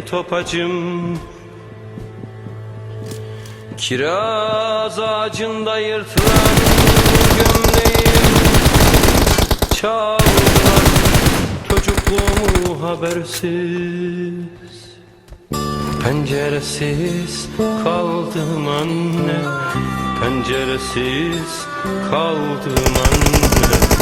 topacım. Kiraz ağacında yırtılan gömleğim. Çağlar çocukluğumu habersiz. Penceresiz kaldım anne. Penceresiz kaldım anne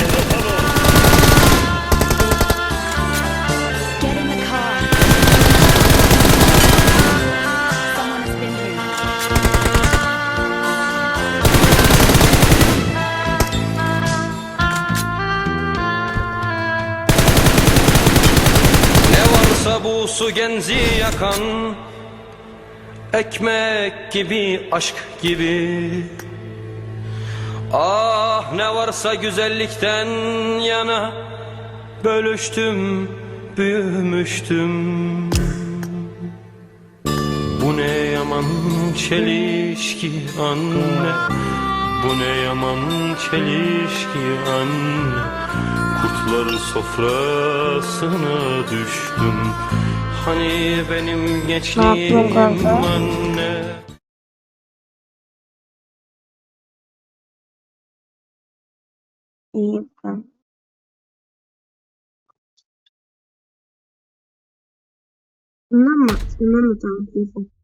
Ne varsa bu su genzi yakan Ekmek gibi aşk gibi. Ah ne varsa güzellikten yana Bölüştüm büyümüştüm. Bu ne yaman çelişki anne? Bu ne yaman çelişki anne Kurtlar sofrasına düştüm Hani benim gençliğim anne İyi ben. Bundan mı? Bundan mı tamam?